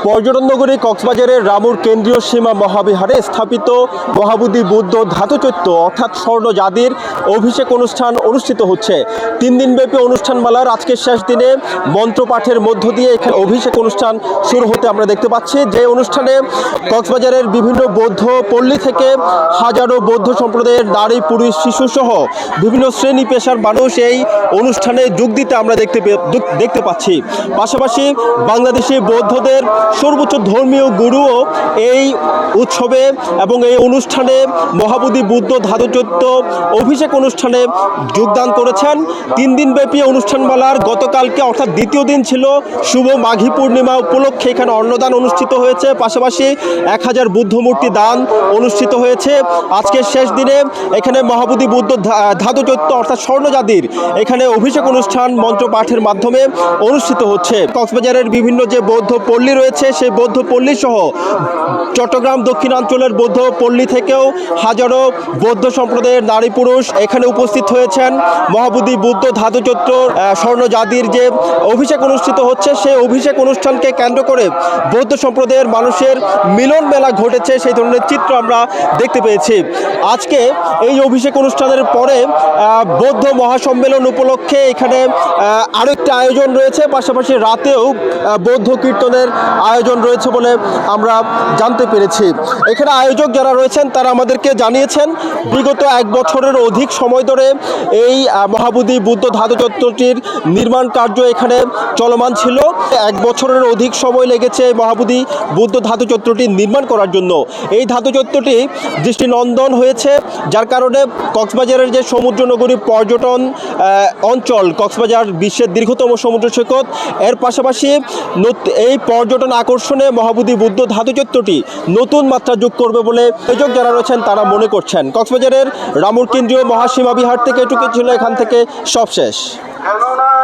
পর্যটন নগরী কক্সবাজারের রামুর কেন্দ্রীয় সীমা মহাবিহারে স্থাপিত মহাবুদ্ধি বুদ্ধ ধাতুচৈত্য অর্থাৎ স্বর্ণ জাতির অভিষেক অনুষ্ঠান অনুষ্ঠিত হচ্ছে। তিন দিনব্যাপী অনুষ্ঠানমালার আজকের শেষ দিনে মন্ত্রপাঠের মধ্য দিয়ে এখানে অভিষেক অনুষ্ঠান শুরু হতে আমরা দেখতে পাচ্ছি। যে অনুষ্ঠানে কক্সবাজারের বিভিন্ন বৌদ্ধ পল্লী থেকে হাজারো বৌদ্ধ সম্প্রদায়ের নারী, পুরুষ, শিশু সহ বিভিন্ন শ্রেণি পেশার মানুষ এই অনুষ্ঠানে যোগ দিতে আমরা দেখতে দেখতে পাচ্ছি। পাশাপাশি বাংলাদেশি বৌদ্ধদের সর্বোচ্চ ধর্মীয় গুরুও এই উৎসবে এবং এই অনুষ্ঠানে মহাবোধি বুদ্ধ ধাতুচৈত্য অভিষেক অনুষ্ঠানে যোগদান করেছেন। তিন দিনব্যাপী অনুষ্ঠানমালার গতকালকে অর্থাৎ দ্বিতীয় দিন ছিল শুভ মাঘী পূর্ণিমা উপলক্ষে এখানে অন্নদান অনুষ্ঠিত হয়েছে। পাশাপাশি এক হাজার বুদ্ধমূর্তি দান অনুষ্ঠিত হয়েছে। আজকের শেষ দিনে এখানে মহাবোধি বুদ্ধ ধাতুচৈত্য অর্থাৎ স্বর্ণজাতির এখানে অভিষেক অনুষ্ঠান মন্ত্র পাঠের মাধ্যমে অনুষ্ঠিত হচ্ছে। কক্সবাজারের বিভিন্ন যে বৌদ্ধ পল্লী রয়েছে সেই বৌদ্ধ পল্লী সহ চট্টগ্রাম দক্ষিণাঞ্চলের বৌদ্ধ পল্লী থেকেও হাজারো বৌদ্ধ সম্প্রদায়ের নারী পুরুষ এখানে উপস্থিত হয়েছেন। মহাবুদ্ধি বুদ্ধ ধাতুচত্র স্বর্ণজাতির যে অভিষেক অনুষ্ঠিত হচ্ছে, সেই অভিষেক অনুষ্ঠানকে কেন্দ্র করে বৌদ্ধ সম্প্রদায়ের মানুষের মিলন মেলা ঘটেছে। সেই ধরনের চিত্র আমরা দেখতে পেয়েছি। আজকে এই অভিষেক অনুষ্ঠানের পরে বৌদ্ধ মহাসম্মেলন উপলক্ষে এখানে একটি আয়োজন রয়েছে। পাশাপাশি রাতেও বৌদ্ধ কীর্তনের আয়োজন রয়েছে বলে আমরা জানতে পেরেছি। এখানে আয়োজক যারা রয়েছেন, তারা আমাদেরকে জানিয়েছেন, বিগত এক বছরের অধিক সময় ধরে এই মহাবোধি বুদ্ধ ধাতুচত্বটির নির্মাণ কার্য এখানে চলমান ছিল। এক বছরের অধিক সময় লেগেছে এই মহাবোধি বুদ্ধ ধাতুচত্বটি নির্মাণ করার জন্য। এই ধাতুচত্বটি দৃষ্টিনন্দন হয়েছে, যার কারণে কক্সবাজারের যে সমুদ্রনগরী পর্যটন অঞ্চল, কক্সবাজার বিশ্বের দীর্ঘতম সমুদ্র সৈকত, এর পাশাপাশি এই পর্যটন আকর্ষণে মহাবোধি বুদ্ধ ধাতুচত্বটি নতুন মাত্রা যোগ করবে বলে অভিযোগ যারা রয়েছেন তারা মনে করছেন। কক্সবাজারের রামুর কেন্দ্রীয় মহাসীমা বিহার থেকে এটুকু ছিল এখান থেকে সব শেষ